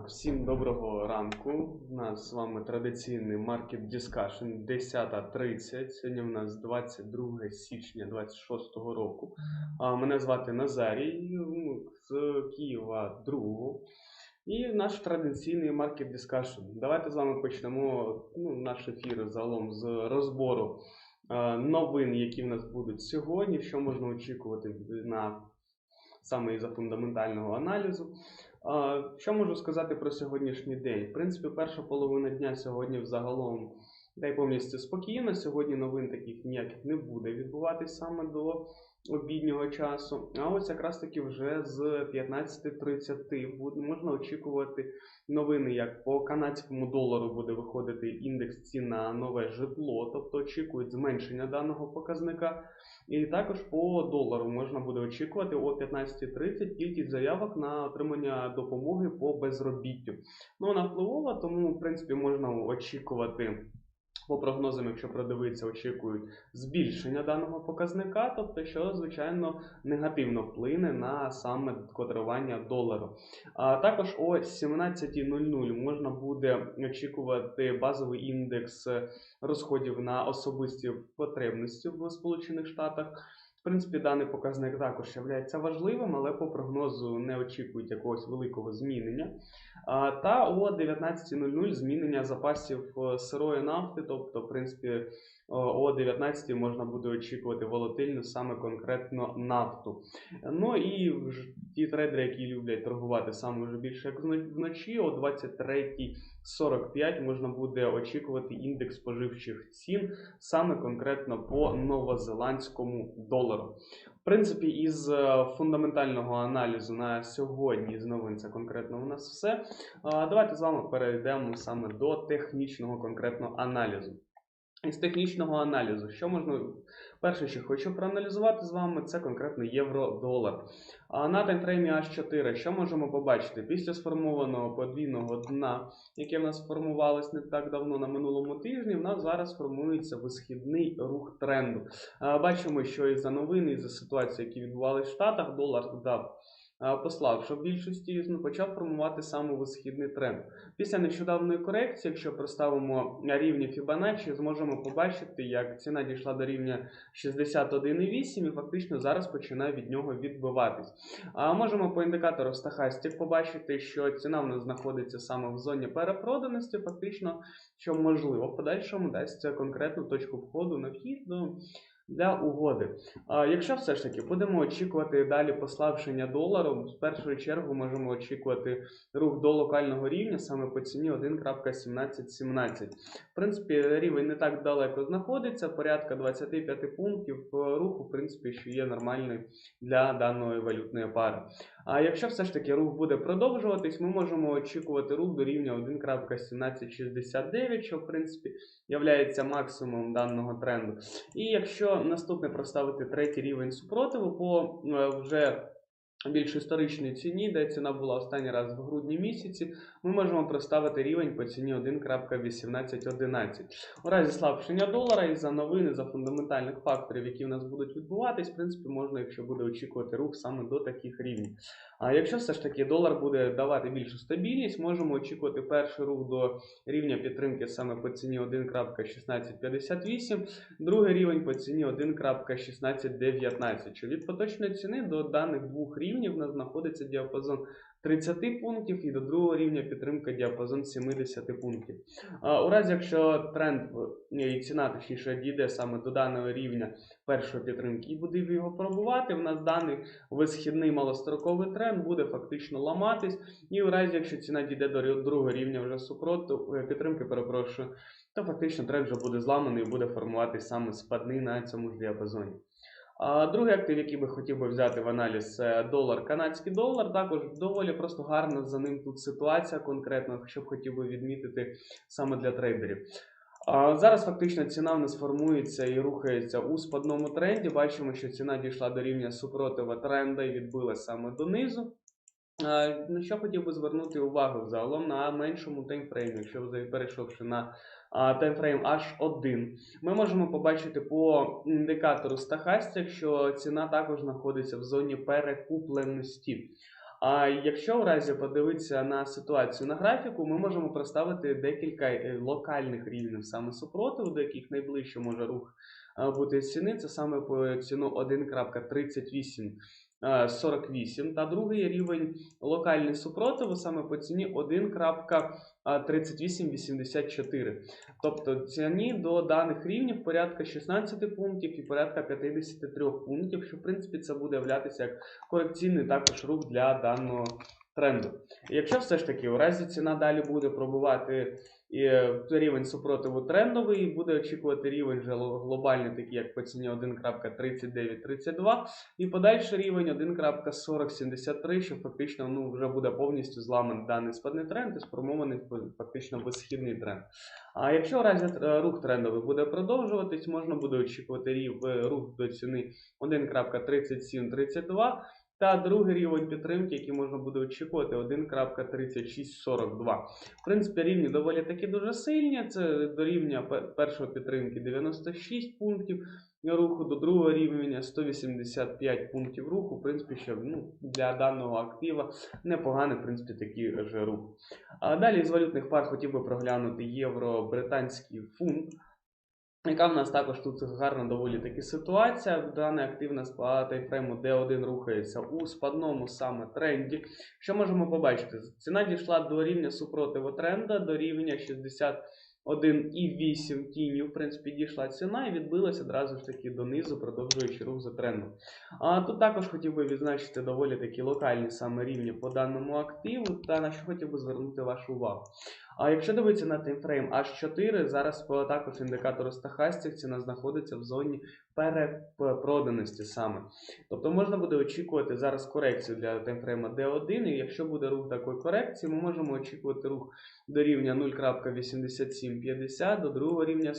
Так, всім доброго ранку. У нас з вами традиційний Market Discussion 10.30. Сьогодні у нас 22 січня 26 року. А, Мене звати Назарій ну, з Києва 2. І наш традиційний Market Discussion. Давайте з вами почнемо ну, наш ефір загалом з розбору е, новин, які в нас будуть сьогодні, що можна очікувати на саме із-за фундаментального аналізу. Що можу сказати про сьогоднішній день? В принципі, перша половина дня сьогодні взагалом дай повністю спокійно. Сьогодні новин таких ніяких не буде відбуватись саме до обіднього часу. А ось якраз таки вже з 15.30 можна очікувати новини, як по канадському долару буде виходити індекс цін на нове житло, тобто очікують зменшення даного показника. І також по долару можна буде очікувати о 15.30 кількість заявок на отримання допомоги по безробіттю. Ну, вона впливова, тому, в принципі, можна очікувати. По прогнозам, якщо продивитися, очікують збільшення даного показника, тобто, що звичайно негативно вплине на саме котирування долару. А також о 17.00 можна буде очікувати базовий індекс розходів на особисті потребності в Сполучених Штатах. В принципі, даний показник також є важливим, але по прогнозу не очікують якогось великого змінення. Та о 19.00 змінення запасів е, сирої нафти, тобто, в принципі, о о 19 можна буде очікувати волатильну саме конкретно нафту. Ну і ті трейдери, які люблять торгувати саме вже більше як вночі, о 23.45 можна буде очікувати індекс споживчих цін саме конкретно по новозеландському долару. В принципі, із е, фундаментального аналізу на сьогодні з новин це конкретно у нас все. Давайте з вами перейдемо саме до технічного конкретно аналізу. Із технічного аналізу, що можна перше, що хочу проаналізувати з вами, це конкретно євро-долар. А на таймфреймі H4, що можемо побачити? Після сформованого подвійного дна, яке в нас формувалось не так давно на минулому тижні, в нас зараз формується висхідний рух тренду. Бачимо, що із-за новин, із-за ситуації, які відбувалися в Штатах, долар дав послабшав в більшості, ну, почав формувати саме висхідний тренд. Після нещодавної корекції, якщо проставимо рівні Fibonacci, зможемо побачити, як ціна дійшла до рівня 61,8 і фактично зараз починає від нього відбиватись. А можемо по індикатору Stochastic побачити, що ціна в нас знаходиться саме в зоні перепроданості, фактично, що можливо в подальшому дасть конкретну точку входу на вхід до для угоди. А якщо все ж таки будемо очікувати далі послабшення долару, в першу чергу можемо очікувати рух до локального рівня саме по ціні 1.1717. В принципі, рівень не так далеко знаходиться, порядка 25 пунктів е, руху, в принципі, що є нормальний для даної валютної пари. А якщо все ж таки рух буде продовжуватись, ми можемо очікувати рух до рівня 1.1769, що в принципі являється максимумом даного тренду. І якщо наступне проставити третій рівень супротиву по е, вже більш історичній ціні, де ціна була останній раз в грудні місяці, ми можемо проставити рівень по ціні 1.1811. У разі слабшення долара і за новини, за фундаментальних факторів, які в нас будуть відбуватись, в принципі, можна, якщо буде очікувати рух саме до таких рівнів. А якщо все ж таки долар буде давати більшу стабільність, можемо очікувати перший рух до рівня підтримки саме по ціні 1.1658, другий рівень по ціні 1.1619. Що від поточної ціни до даних двох рівнів у нас знаходиться діапазон 30 пунктів і до другого рівня підтримка діапазон 70 пунктів. А, У разі, якщо тренд і ціна точніше дійде саме до даного рівня першої підтримки і буде його пробувати, в нас даний висхідний малостроковий тренд буде фактично ламатись. І у разі, якщо ціна дійде до другого рівня вже супроту е, підтримки, перепрошую, то фактично тренд вже буде зламаний і буде формуватись саме спадний на цьому ж діапазоні. Другий актив, який би хотів би взяти в аналіз, це долар, канадський долар. Також доволі просто гарна за ним тут ситуація конкретно, що б хотів би відмітити саме для трейдерів. Зараз фактично ціна в нас формується і рухається у спадному тренді. Бачимо, що ціна дійшла до рівня супротива тренда і відбилася саме донизу. На що хотів би звернути увагу загалом на меншому таймфреймі, якщо перейшовши на таймфрейм H1, ми можемо побачити по індикатору Stochastic, що ціна також знаходиться в зоні перекупленості. А якщо в разі подивитися на ситуацію на графіку, ми можемо проставити декілька е, локальних рівнів саме супротиву, до яких найближче може рух е, бути ціни. Це саме по ціну 1.38. е, 48 та другий рівень локальний супротиву саме по ціні 1.3884. Тобто ціні до даних рівнів порядка 16 пунктів і порядка 53 пунктів, що в принципі це буде являтися як корекційний також рух для даного тренду. Якщо все ж таки у разі ціна далі буде пробувати е, рівень супротиву трендовий, і буде очікувати рівень глобальний, такий як по ціні 1.3932, і подальший рівень 1.4073, що фактично ну, вже буде повністю зламаний даний спадний тренд і сформований фактично висхідний тренд. А якщо в разі е, рух трендовий буде продовжуватись, можна буде очікувати е, рух до ціни 1.3732 та другий рівень підтримки, який можна буде очікувати 1.3642. В принципі, рівні доволі таки дуже сильні. Це до рівня пе- першої підтримки 96 пунктів руху, до другого рівня 185 пунктів руху. В принципі, що ну, для даного актива непоганий, в принципі, такий же рух. А далі з валютних пар хотів би проглянути євро, британський фунт. Яка в нас також тут гарна доволі таки ситуація. Дана активна по тайфрейму D1 рухається у спадному саме тренді. Що можемо побачити? Ціна дійшла до рівня супротиву тренда, до рівня 61,8 тінів. В принципі, дійшла ціна і відбилася одразу ж таки донизу, продовжуючи рух за трендом. А тут також хотів би відзначити доволі такі локальні саме рівні по даному активу, та на що хотів би звернути вашу увагу. А якщо дивитися на таймфрейм H4, зараз по також індикатору стахастик ціна знаходиться в зоні перепроданості саме. Тобто можна буде очікувати зараз корекцію для таймфрейма D1, і якщо буде рух такої корекції, ми можемо очікувати рух до рівня 0.8750, до другого рівня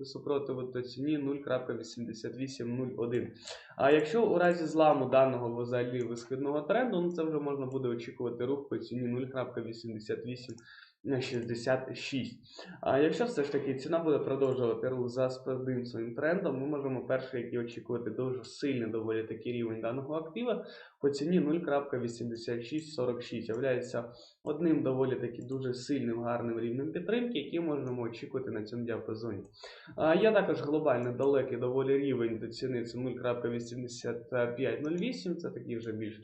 супротиву до ціні 0.8801. А якщо у разі зламу даного взагалі висхідного тренду, ну це вже можна буде очікувати рух по ціні 0.88 на 66. А якщо все ж таки ціна буде продовжувати рух за спадним своїм трендом, ми можемо перший, який очікувати дуже сильний доволі такий рівень даного актива по ціні 0.8646 являється одним доволі таки дуже сильним гарним рівнем підтримки, який можемо очікувати на цьому діапазоні. А, Є також глобально далекий доволі рівень до ціни це 0.8508, це такий вже більш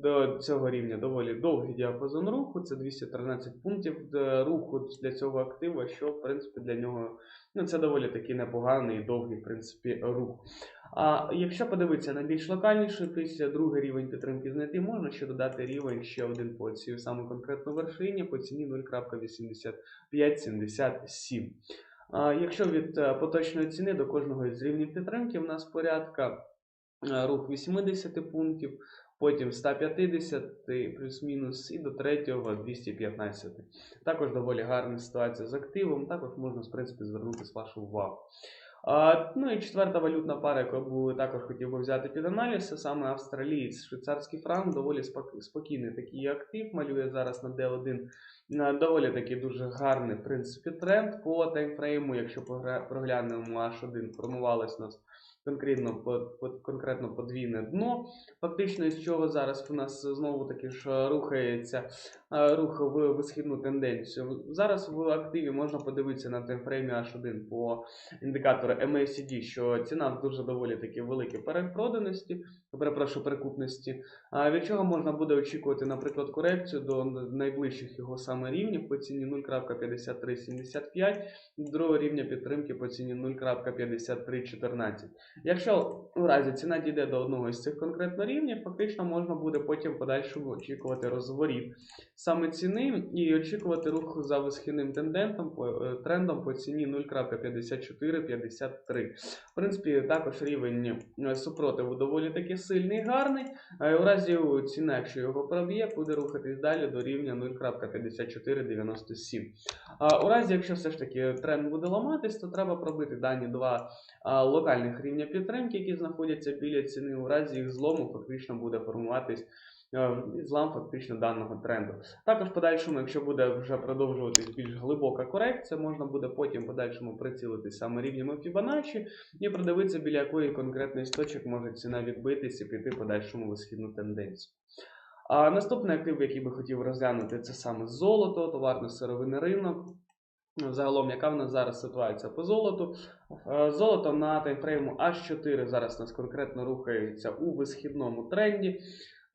до цього рівня доволі довгий діапазон руху, це 213 пунктів е, руху для цього актива, що в принципі для нього ну, це доволі таки непоганий і довгий в принципі рух. А якщо подивитися на більш локальніше, після другий рівень підтримки знайти можна ще додати рівень ще один по цій саме конкретно вершині по ціні 0.8577. Якщо від е, поточної ціни до кожного з рівнів підтримки в нас порядка е, рух 80 пунктів, потім 150 плюс-мінус і до третього 215. Також доволі гарна ситуація з активом, також можна в принципі звернути вашу увагу. А, ну і четверта валютна пара, яку також хотів би взяти під аналіз, це саме австралієць, швейцарський франк, доволі спокійний такий актив, малює зараз на D1 на доволі такий дуже гарний в принципі тренд по таймфрейму. Якщо проглянемо H1, формувалось у нас конкретно, по, конкретно подвійне дно. Фактично, із чого зараз у нас знову таки ж рухається е, рух в висхідну тенденцію. Зараз в активі можна подивитися на таймфреймі H1 по індикатору MACD, що ціна в дуже доволі таки великій перепроданості, перепрошую, перекупності. Від чого можна буде очікувати, наприклад, корекцію до найближчих його саме рівнів по ціні 0.5375, до другого рівня підтримки по ціні 0.5314. Якщо у разі ціна дійде до одного із цих конкретно рівнів, фактично можна буде потім в подальшому очікувати розворіт саме ціни і очікувати рух за висхідним тендентом е, трендом по ціні 0.5453. В принципі, також рівень е, супротиву доволі таки сильний, гарний. Е, У разі ціна, якщо його проб'є, буде рухатись далі до рівня 0.5497. У разі, якщо все ж таки тренд буде ламатись, то треба пробити дані два локальних рівня підтримки, які знаходяться біля ціни. У разі їх злому фактично буде формуватись е, злам фактично даного тренду. Також в подальшому, якщо буде вже продовжуватись більш глибока корекція, можна буде потім в подальшому прицілитись саме рівнями Fibonacci і продивитися, біля якої конкретної точок може ціна відбитись і піти в подальшому висхідну тенденцію. А наступний актив, який би хотів розглянути, це саме золото, товарно-сировинний ринок. Загалом, яка в нас зараз ситуація по золоту? Е, Золото на таймфрейму H4 зараз у нас конкретно рухається у висхідному тренді.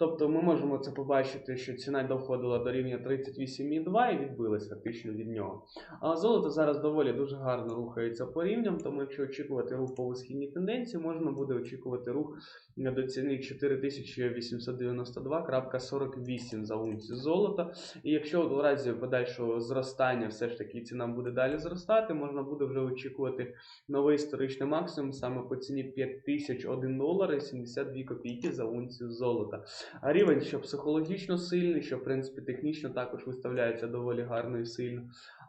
Тобто ми можемо це побачити, що ціна доходила до рівня 38,2 і відбилась фактично від нього. А золото зараз доволі дуже гарно рухається по рівням, тому якщо очікувати рух по висхідній тенденції, можна буде очікувати рух до ціни 4892,48 за унцію золота. І якщо у разі подальшого зростання все ж таки ціна буде далі зростати, можна буде вже очікувати новий історичний максимум саме по ціні 5001 долар і 72 копійки за унцію золота. Рівень, що психологічно сильний, що в принципі технічно також виставляється доволі гарно і сильно.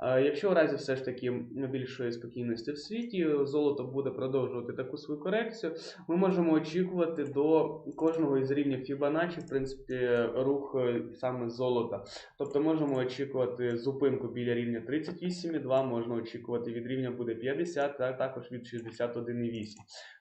Якщо в разі все ж таки більшої спокійності в світі, золото буде продовжувати таку свою корекцію, ми можемо очікувати до кожного із рівнів Fibonacci, в принципі, рух е, саме золота. Тобто можемо очікувати зупинку біля рівня 38,2, можна очікувати від рівня буде 50, а також від 61,8.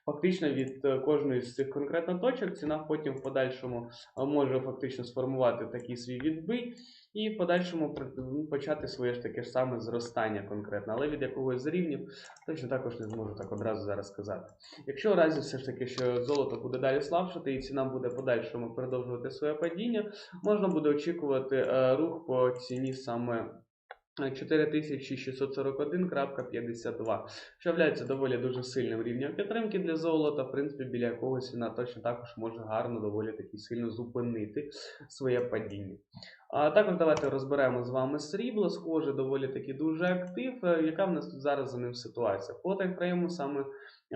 Фактично від е, кожної з цих конкретно точок ціна потім в подальшому може фактично сформувати такий свій відбий і в подальшому ну, почати своє ж таке ж саме зростання конкретно, але від якогось з рівнів точно також не зможу так одразу зараз сказати. Якщо в разі все ж таки, що золото буде далі слабшати і ціна буде подальшому продовжувати своє падіння, можна буде очікувати е, рух по ціні саме. Е, 4641.52, що є доволі дуже сильним рівнем підтримки для золота, в принципі, біля якого ціна точно також може гарно доволі таки сильно зупинити своє падіння. А також давайте розберемо з вами срібло, схоже, доволі таки дуже актив. Е, Яка в нас тут зараз за ним ситуація? По таймфрейму саме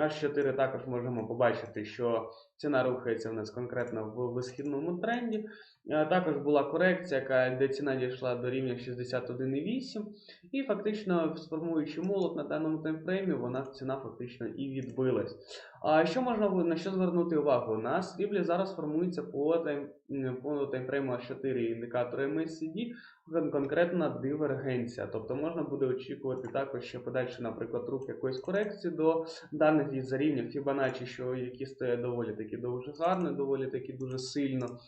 H4 також можемо побачити, що ціна рухається в нас конкретно в висхідному тренді. Е, Також була корекція, яка, де ціна дійшла до рівня 61,8. І фактично, сформуючи молот на даному таймфреймі, вона ціна фактично і відбилась. А що можна на що звернути увагу? На сріблі зараз формується по, тайм, по таймфрейму А4 індикатора MACD конкретна дивергенція. Тобто можна буде очікувати також ще подальший, наприклад, рух якоїсь корекції до даних із рівнів Fibonacci, що які стоять доволі таки дуже гарно, доволі таки дуже сильно.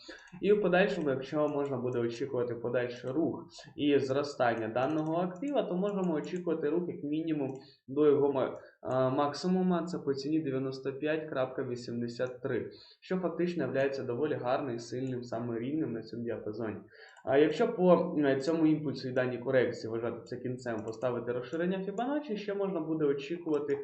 І в подальшому, якщо можна буде очікувати подальший рух і зростання даного актива, то можемо очікувати рух як мінімум до його максимума, це по ціні 95.83, що фактично є доволі гарним і сильним саме рівнем на цьому діапазоні. А якщо по е, цьому імпульсу і даній корекції вважати це кінцем, поставити розширення Fibonacci, ще можна буде очікувати е,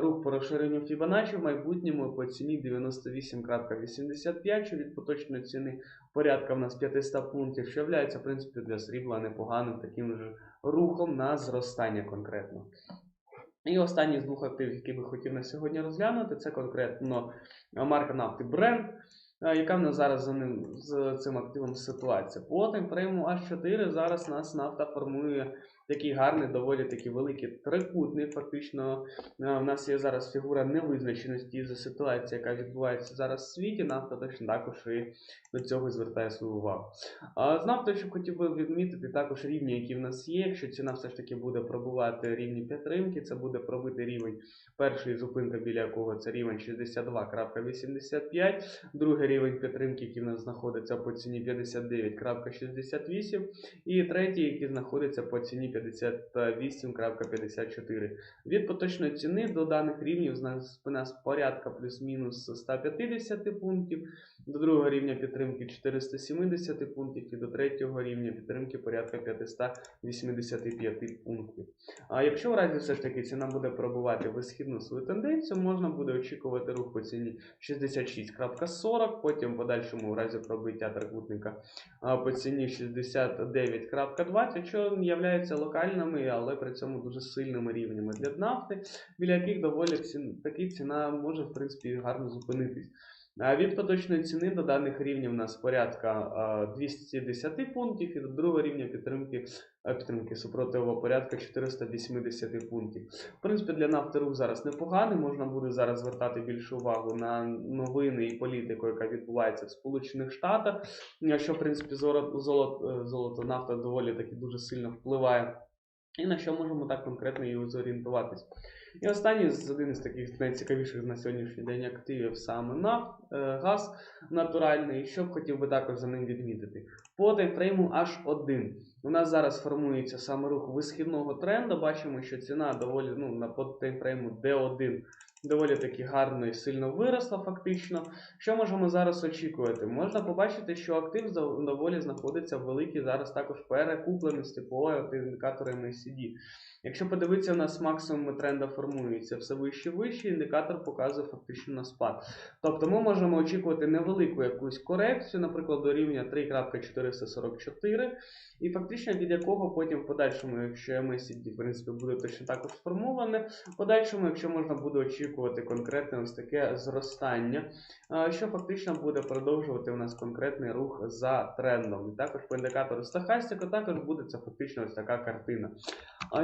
рух по розширенню Fibonacci в майбутньому по ціні 98.85, що від поточної ціни порядка в нас 500 пунктів, що є, в принципі, для срібла непоганим таким же рухом на зростання конкретно. І останній з двох активів, які би хотів на сьогодні розглянути, це конкретно марка нафти Brent. Яка в нас зараз за ним з цим активом ситуація? По таймфрейму H4 зараз нас нафта формує такий гарний, доволі такий великий трикутник. Фактично, е, в нас є зараз фігура невизначеності за ситуації, яка відбувається зараз в світі. Нафта точно також і до цього звертає свою увагу. З нафтою, що хотів би відмітити, також рівні, які в нас є. Якщо ціна все ж таки буде пробувати рівні підтримки, це буде пробити рівень першої зупинки, біля якого це рівень 62.85, другий рівень підтримки, який в нас знаходиться по ціні 59.68, і третій, який знаходиться по ціні 58.54. Від поточної ціни до даних рівнів у нас порядка плюс-мінус 150 пунктів, до другого рівня підтримки 470 пунктів і до третього рівня підтримки порядка 585 пунктів. А якщо в разі все ж таки ціна буде пробувати висхідну свою тенденцію, можна буде очікувати рух по ціні 66.40, потім в подальшому в разі пробиття трикутника по ціні 69.20, що є локальними, але при цьому дуже сильними рівнями для нафти, біля яких доволі ці- таки ціна може в принципі гарно зупинитись. Від поточної ціни до даних рівнів у нас порядка 210 пунктів і до другого рівня підтримки, а, підтримки супротиву порядка 480 пунктів. В принципі, для нафти рух зараз непоганий. Можна буде зараз звертати більшу увагу на новини і політику, яка відбувається в Сполучених Штатах. Що в принципі золото, золото, золото нафта доволі таки дуже сильно впливає і на що можемо так конкретно і зорієнтуватись. І останній з один із таких найцікавіших на сьогоднішній день активів саме нафт, е, газ натуральний, що б хотів би також за ним відмітити. По таймфрейму H1 у нас зараз формується саме рух висхідного тренду. Бачимо, що ціна доволі ну, на по таймфрейму D1 доволі таки гарно і сильно виросла фактично. Що можемо зараз очікувати? Можна побачити, що актив доволі знаходиться в великій зараз також перекупленості по індикатору MACD. Якщо подивитися, у нас максимум тренда формується все вище і вище, індикатор показує фактично на спад. Тобто ми можемо очікувати невелику якусь корекцію, наприклад, до рівня 3.444, і фактично від якого потім в подальшому, якщо MACD, в принципі, буде точно також сформоване, в подальшому, якщо можна буде очікувати конкретне ось таке зростання, що фактично буде продовжувати у нас конкретний рух за трендом. І також по індикатору стахастику також буде це фактично ось така картина.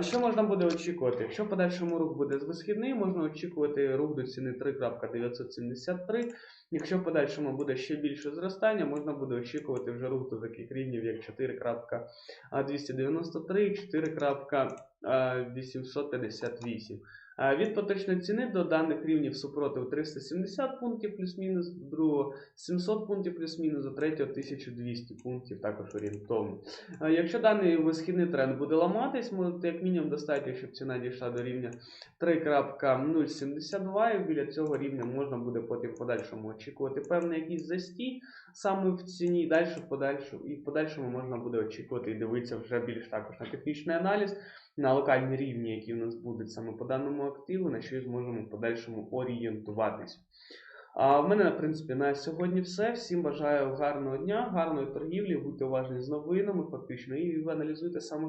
Що можна буде очікувати? Якщо в подальшому рух буде висхідний, можна очікувати рух до ціни 3.973. Якщо в подальшому буде ще більше зростання, можна буде очікувати вже рух до таких рівнів, як 4.293 і 4.858. А Від поточної ціни до даних рівнів супротив 370 пунктів плюс-мінус, до другого 700 пунктів плюс-мінус, до третього 1200 пунктів також орієнтовно. Якщо даний висхідний тренд буде ламатись, ми як мінімум достатньо, щоб ціна дійшла до рівня 3.072, і біля цього рівня можна буде потім в подальшому очікувати певний якийсь застій саме в ціні, далі в подальшому, і в подальшому можна буде очікувати і дивитися вже більш також на технічний аналіз, на локальні рівні, які у нас будуть саме по даному активу, на що зможемо в подальшому орієнтуватись. А в мене, в принципі, на сьогодні все. Всім бажаю гарного дня, гарної торгівлі, будьте уважні з новинами, фактично, і ви аналізуйте саме